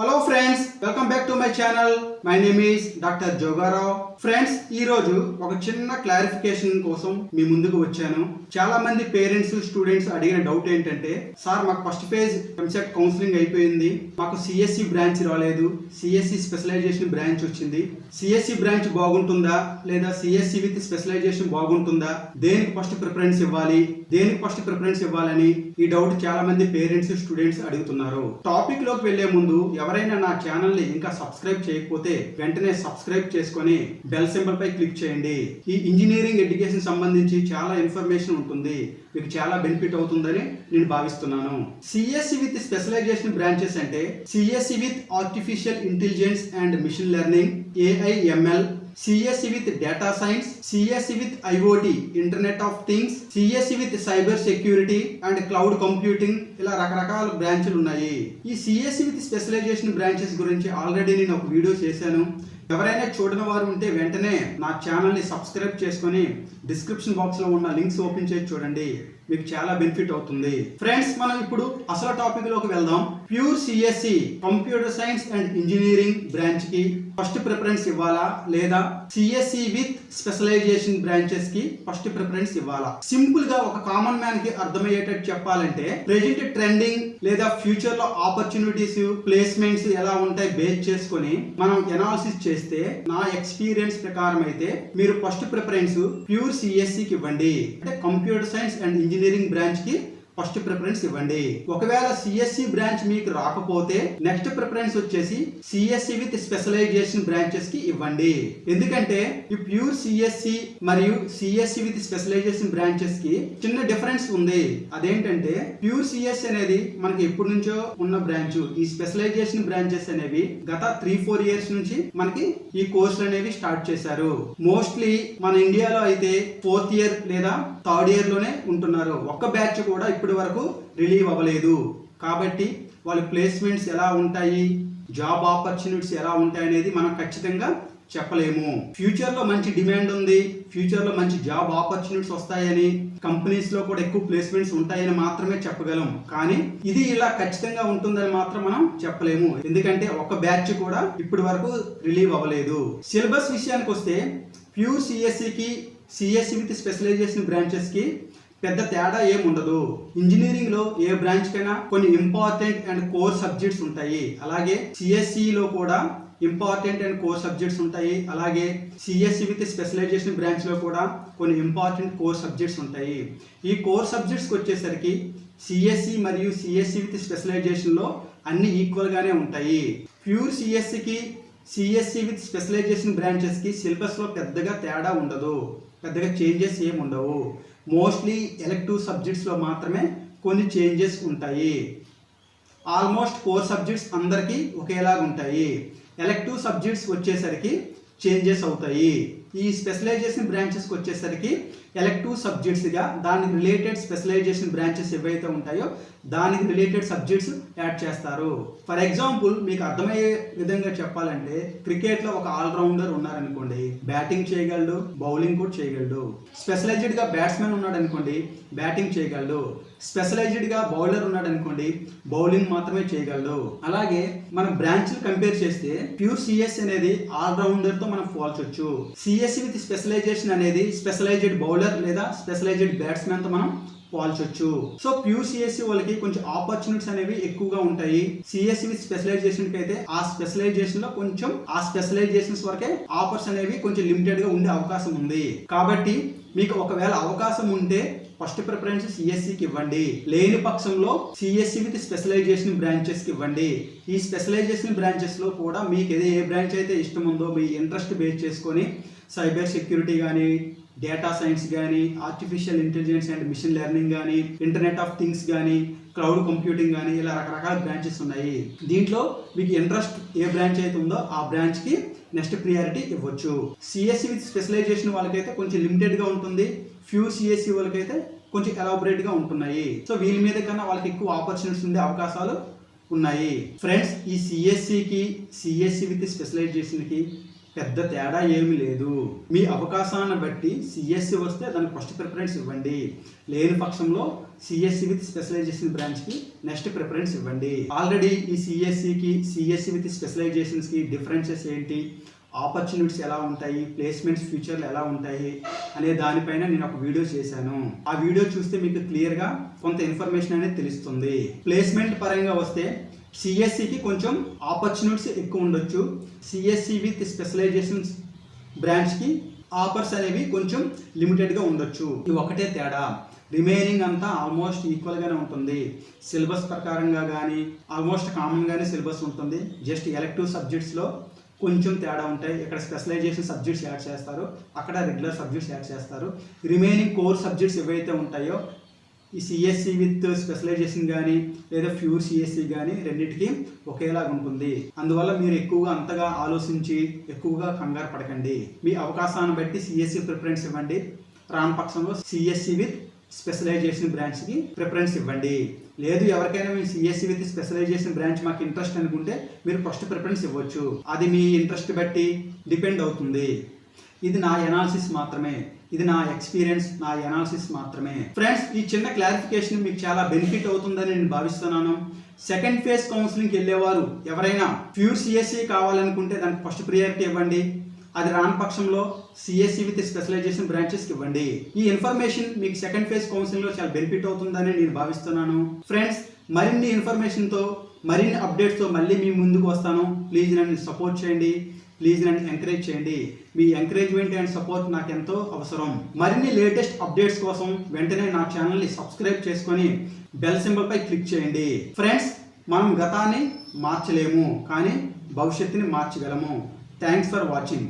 Hello friends welcome back to my channel my name is doctor Jogarao friends ఈ రోజు ఒక చిన్న clarification కోసం మీ ముందుకు వచ్చాను. చాలా మంది పేరెంట్స్ స్టూడెంట్స్ అడిగిన డౌట్ ఏంటంటే సార్ మాకు ఫస్ట్ ఫేజ్ ఎంసెట్ కౌన్సిలింగ్ అయిపోయింది. మాకు సిఎస్సి బ్రాంచ్ రాలేదు. సిఎస్సి స్పెషలైజేషన్ బ్రాంచ్ వచ్చింది. సిఎస్సి బ్రాంచ్ బాగుంటుందా? లేదా సిఎస్సి విత్ స్పెషలైజేషన్ బాగుంటుందా? దేనికి ఫస్ట్ ప్రిఫరెన్స్ ఇవ్వాలి? దేనికి ఫస్ట్ ప్రిఫరెన్స్ ఇవ్వాలని ఈ డౌట్ చాలా మంది పేరెంట్స్ స్టూడెంట్స్ అడుగుతున్నారు. టాపిక్లోకి వెళ్ళే ముందు ఎవరైనా నా ఛానల్ని ఇంకా సబ్స్క్రైబ్ చేయకపోతే వెంటనే సబ్స్క్రైబ్ చేసుకొని బెల్ సింబల్ పై క్లిక్ చేయండి. ఈ ఇంజనీరింగ్ ఎడ్యుకేషన్ సంబంధించి చాలా ఇన్ఫర్మేషన్ ఉంటుంది. మీకు చాలా బెనిఫిట్ అవుతుందని నేను భావిస్తున్నాను. సిఎస్సి విత్ స్పెషలైజేషన్ బ్రాంచెస్ అంటే CSE with artificial intelligence and machine learning AIML CSE with data science CSE with IOT internet of things CSE with cyber security and cloud computing ఇలా రకరకాల బ్రాంచ్లు ఉన్నాయి. ఈ సిఎస్సి విత్ స్పెషలైజేషన్ బ్రాంచెస్ గురించి already నేను ఒక video చేశాను. ఎవరైనా చూడని వారు ఉంటే వెంటనే నా ఛానల్ని సబ్స్క్రైబ్ చేసుకొని డిస్క్రిప్షన్ బాక్స్లో ఉన్న లింక్స్ ఓపెన్ చేసి చూడండి. మీకు చాలా బెనిఫిట్ అవుతుంది. ఫ్రెండ్స్ మనం ఇప్పుడు అసలు టాపిక్లోకి వెళ్దాం. Pure CSE computer science and engineering బ్రాంచ్కి ఫస్ట్ ప్రిఫరెన్స్ ఇవ్వాలా? లేదా సిఎస్సి విత్ స్పెషలైజేషన్ బ్రాంచెస్కి ఫస్ట్ ప్రిఫరెన్స్ ఇవ్వాలా? సింపుల్గా ఒక కామన్ మ్యాన్కి అర్థమయ్యేటట్టు చెప్పాలంటే ప్రెజెంట్ ట్రెండింగ్ లేదా ఫ్యూచర్లో ఆపర్చునిటీస్ ప్లేస్మెంట్స్ ఎలా ఉంటాయి బేస్ చేసుకొని మనం ఎనాలిసిస్ చేస్తే నా ఎక్స్పీరియన్స్ ప్రకారం అయితే మీరు ఫస్ట్ ప్రిఫరెన్స్ ప్యూర్ సిఎస్సి కి ఇవ్వండి. అంటే కంప్యూటర్ సైన్స్ అండ్ ఇంజనీరింగ్ బ్రాంచ్కి ఫస్ట్ ప్రిఫరెన్స్ ఇవ్వండి. ఒకవేళ సిఎస్సి బ్రాంచ్ మీకు రాకపోతే నెక్స్ట్ ప్రిఫరెన్స్ వచ్చేసి సిఎస్సి విత్ స్పెషలైజేషన్ బ్రాంచెస్కి ఇవ్వండి. ఎందుకంటే ఈ ప్యూర్ సిఎస్సి మరియు సిఎస్సి విత్ స్పెషలైజేషన్ బ్రాంచెస్కి చిన్న డిఫరెన్స్ ఉంది. అదేంటంటే ప్యూర్ సిఎస్సి అనేది మనకి ఎప్పటి నుంచో ఉన్న బ్రాంచ్. ఈ స్పెషలైజేషన్ బ్రాంచెస్ అనేవి గత త్రీ ఫోర్ ఇయర్స్ నుంచి మనకి ఈ కోర్సులు అనేవి స్టార్ట్ చేశారు. మోస్ట్లీ మన ఇండియాలో అయితే ఫోర్త్ ఇయర్ లేదా థర్డ్ ఇయర్లోనే ఉంటున్నారు. ఒక్క బ్యాచ్ కూడా ఇప్పుడు ఇప్పటి వరకు రిలీవ్ అవ్వలేదు. కాబట్టి వాళ్ళ ప్లేస్మెంట్స్ ఎలా ఉంటాయి? జాబ్ ఆపర్చునిటీస్ ఎలా ఉంటాయి అనేది మనం ఖచ్చితంగా చెప్పలేము. ఫ్యూచర్లో మంచి డిమాండ్ ఉంది. ఫ్యూచర్లో మంచి జాబ్ ఆపర్చునిటీస్ వస్తాయని కంపెనీస్లో కూడా ఎక్కువ ప్లేస్మెంట్స్ ఉంటాయని మాత్రమే చెప్పగలం. కానీ ఇది ఇలా ఖచ్చితంగా ఉంటుందని మాత్రం మనం చెప్పలేము. ఎందుకంటే ఒక బ్యాచ్ కూడా ఇప్పటి వరకు రిలీవ్ అవ్వలేదు. సిలబస్ విషయానికి వస్తే ప్యూర్ సిఎస్సికి సిఎస్సి విత్ స్పెషలైజేషన్ బ్రాంచెస్కి పెద్ద తేడా ఏముండదు. ఇంజనీరింగ్లో ఏ బ్రాంచ్కైనా కొన్ని ఇంపార్టెంట్ అండ్ కోర్ సబ్జెక్ట్స్ ఉంటాయి. అలాగే సిఎస్సిలో కూడా ఇంపార్టెంట్ అండ్ కోర్ సబ్జెక్ట్స్ ఉంటాయి. అలాగే సిఎస్సి విత్ స్పెషలైజేషన్ బ్రాంచ్లో కూడా కొన్ని ఇంపార్టెంట్ కోర్ సబ్జెక్ట్స్ ఉంటాయి. ఈ కోర్ సబ్జెక్ట్స్కి వచ్చేసరికి సిఎస్సి మరియు సిఎస్సి విత్ స్పెషలైజేషన్లో అన్ని ఈక్వల్గానే ఉంటాయి. ప్యూర్ సిఎస్సికి సిఎస్సి విత్ స్పెషలైజేషన్ బ్రాంచెస్కి సిలబస్లో పెద్దగా తేడా ఉండదు. పెద్దగా చేంజెస్ ఏమి ఉండవు మోస్ట్లీ ఎలెక్టివ్ సబ్జెక్ట్స్లో మాత్రమే కొన్ని చేంజెస్ ఉంటాయి. ఆల్మోస్ట్ కోర్ సబ్జెక్ట్స్ అందరికీ ఒకేలాగా ఉంటాయి ఎలెక్టివ్ సబ్జెక్ట్స్ వచ్చేసరికి చేంజెస్ అవుతాయి. ఈ స్పెషలైజేషన్ బ్రాంచెస్కి వచ్చేసరికి ఎలెక్టివ్ సబ్జెక్ట్స్గా దానికి రిలేటెడ్ స్పెషలైజేషన్ బ్రాంచెస్ ఏవైతే ఉంటాయో దానికి రిలేటెడ్ సబ్జెక్ట్స్ యాడ్ చేస్తారు. ఫర్ ఎగ్జాంపుల్ మీకు అర్థమయ్యే విధంగా చెప్పాలంటే క్రికెట్లో ఒక ఆల్రౌండర్ ఉన్నారనుకోండి బ్యాటింగ్ చేయగలడు బౌలింగ్ కూడా చేయగలడు. స్పెషలైజ్డ్గా బ్యాట్స్మెన్ ఉన్నాడు అనుకోండి బ్యాటింగ్ చేయగలడు. స్పెషలైజ్డ్గా బౌలర్ ఉన్నాడు అనుకోండి బౌలింగ్ మాత్రమే చేయగలడు. అలాగే మనం బ్రాంచ్లు కంపేర్ చేస్తే ప్యూర్ సిఎస్ అనేది ఆల్రౌండర్తో మనం పోల్చొచ్చు. సిఎస్ సిఎస్సి విత్ స్పెషలైజేషన్ అనేది స్పెషలైజ్డ్ బౌలర్ లేదా స్పెషలైజ్డ్ బ్యాట్స్మెన్తో మనం పోల్చొచ్చు. సో ప్యూర్ సిఎస్సి వాళ్ళకి కొంచెం ఆపర్చునిటీస్ అనేవి ఎక్కువగా ఉంటాయి. సిఎస్సి విత్ స్పెషలైజేషన్ అయితే ఆ స్పెషలైజేషన్లో కొంచెం ఆ స్పెషలైజేషన్స్ వరకే ఆఫర్స్ అనేవి కొంచెం లిమిటెడ్గా ఉండే అవకాశం ఉంది. కాబట్టి మీకు ఒకవేళ అవకాశం ఉంటే ఫస్ట్ ప్రిఫరెన్స్ సిఎస్సికి ఇవ్వండి. లేని పక్షంలో సిఎస్సి విత్ స్పెషలైజేషన్ బ్రాంచెస్కి ఇవ్వండి. ఈ స్పెషలైజేషన్ బ్రాంచెస్లో కూడా మీకు ఏదో ఏ బ్రాంచ్ అయితే ఇష్టం ఉందో మీ ఇంట్రెస్ట్ బేస్ చేసుకొని సైబర్ సెక్యూరిటీ కానీ డేటా సైన్స్ కానీ artificial intelligence and machine learning కానీ ఇంటర్నెట్ ఆఫ్ థింగ్స్ కానీ క్లౌడ్ కంప్యూటింగ్ కానీ ఇలా రకరకాల బ్రాంచెస్ ఉన్నాయి. దీంట్లో మీకు ఇంట్రెస్ట్ ఏ బ్రాంచ్ అయితే ఉందో ఆ బ్రాంచ్కి నెక్స్ట్ ప్రియారిటీ ఇవ్వచ్చు. సిఎస్సి విత్ స్పెషలైజేషన్ వాళ్ళకైతే కొంచెం లిమిటెడ్గా ఉంటుంది. ఫ్యూ సిఎస్సి వాళ్ళకైతే కొంచెం ఎలాబరేట్గా ఉంటున్నాయి. సో వీళ్ళ మీద కన్నా వాళ్ళకి ఎక్కువ ఆపర్చునిటీస్ ఉండే అవకాశాలు ఉన్నాయి. ఫ్రెండ్స్ ఈ సిఎస్సికి సిఎస్సి విత్ స్పెషలైజేషన్కి పెద్ద తేడా ఏమీ లేదు. మీ అవకాశాన్ని బట్టి సిఎస్సి వస్తే దానికి ఫస్ట్ ప్రిఫరెన్స్ ఇవ్వండి. లేని పక్షంలో సిఎస్సి విత్ స్పెషలైజేషన్ బ్రాంచ్కి నెక్స్ట్ ప్రిఫరెన్స్ ఇవ్వండి. ఆల్రెడీ ఈ సిఎస్సికి సిఎస్సి విత్ స్పెషలైజేషన్స్కి డిఫరెన్సెస్ ఏంటి? ఆపర్చునిటీస్ ఎలా ఉంటాయి? ప్లేస్మెంట్స్ ఫ్యూచర్లు ఎలా ఉంటాయి? అనే దానిపైన నేను ఒక వీడియో చేశాను. ఆ వీడియో చూస్తే మీకు క్లియర్గా కొంత ఇన్ఫర్మేషన్ అనేది తెలుస్తుంది. ప్లేస్మెంట్ పరంగా వస్తే సిఎస్సికి కొంచెం ఆపర్చునిటీస్ ఎక్కువ ఉండొచ్చు. సిఎస్సి విత్ స్పెషలైజేషన్స్ బ్రాంచ్కి ఆఫర్స్ అనేవి కొంచెం లిమిటెడ్గా ఉండొచ్చు. ఇది ఒకటే తేడా. రిమైనింగ్ అంతా ఆల్మోస్ట్ ఈక్వల్గానే ఉంటుంది. సిలబస్ ప్రకారంగా కానీ ఆల్మోస్ట్ కామన్గానే సిలబస్ ఉంటుంది. జస్ట్ ఎలెక్టివ్ సబ్జెక్ట్స్లో కొంచెం తేడా ఉంటాయి. ఇక్కడ స్పెషలైజేషన్ సబ్జెక్ట్స్ యాడ్ చేస్తారు. అక్కడ రెగ్యులర్ సబ్జెక్ట్స్ యాడ్ చేస్తారు. రిమైనింగ్ కోర్ సబ్జెక్ట్స్ ఏవైతే ఉంటాయో ఈ సిఎస్సి విత్ స్పెషలైజేషన్ కానీ లేదా ప్యూర్ సిఎస్సి కానీ రెండింటికి ఒకేలాగా ఉంటుంది. అందువల్ల మీరు ఎక్కువగా అంతగా ఆలోచించి ఎక్కువగా కంగారు పడకండి. మీ అవకాశాన్ని బట్టి సిఎస్సి ప్రిఫరెన్స్ ఇవ్వండి. రాని పక్షంలో సిఎస్సి విత్ స్పెషలైజేషన్ బ్రాంచ్కి ప్రిఫరెన్స్ ఇవ్వండి. లేదు ఎవరికైనా మీ సిఎస్సి విత్ స్పెషలైజేషన్ బ్రాంచ్ మాకు ఇంట్రెస్ట్ అనుకుంటే మీరు ఫస్ట్ ప్రిఫరెన్స్ ఇవ్వచ్చు. అది మీ ఇంట్రెస్ట్ బట్టి డిపెండ్ అవుతుంది. ఇది నా ఎనాలిసిస్ మాత్రమే. ఇది నా ఎక్స్పీరియన్స్ నా ఎనాలిసిస్ మాత్రమే. ఫ్రెండ్స్ ఈ చిన్న క్లారిఫికేషన్ మీకు చాలా బెనిఫిట్ అవుతుందని నేను భావిస్తున్నాను. సెకండ్ ఫేజ్ కౌన్సిలింగ్కి వెళ్ళేవారు ఎవరైనా ప్యూర్ సిఎస్సి కావాలనుకుంటే దానికి ఫస్ట్ ప్రియారిటీ ఇవ్వండి. అది రాని పక్షంలో సిఎస్సి విత్ స్పెషలైజేషన్ బ్రాంచెస్కి ఇవ్వండి. ఈ ఇన్ఫర్మేషన్ మీకు సెకండ్ ఫేజ్ కౌన్సిలింగ్లో చాలా బెనిఫిట్ అవుతుందని నేను భావిస్తున్నాను. ఫ్రెండ్స్ మరిన్ని ఇన్ఫర్మేషన్తో మరిన్ని అప్డేట్స్తో మళ్ళీ మీ ముందుకు వస్తాను. ప్లీజ్ నన్ను సపోర్ట్ చేయండి. ప్లీజ్ నన్ను ఎంకరేజ్ చేయండి. మీ ఎంకరేజ్మెంట్ అండ్ సపోర్ట్ నాకు ఎంతో అవసరం. మరిన్ని లేటెస్ట్ అప్డేట్స్ కోసం వెంటనే నా ఛానల్ని సబ్స్క్రైబ్ చేసుకొని బెల్ సింబల్పై క్లిక్ చేయండి. ఫ్రెండ్స్ మనం గతాన్ని మార్చలేము కానీ భవిష్యత్తుని మార్చగలము. Thanks for watching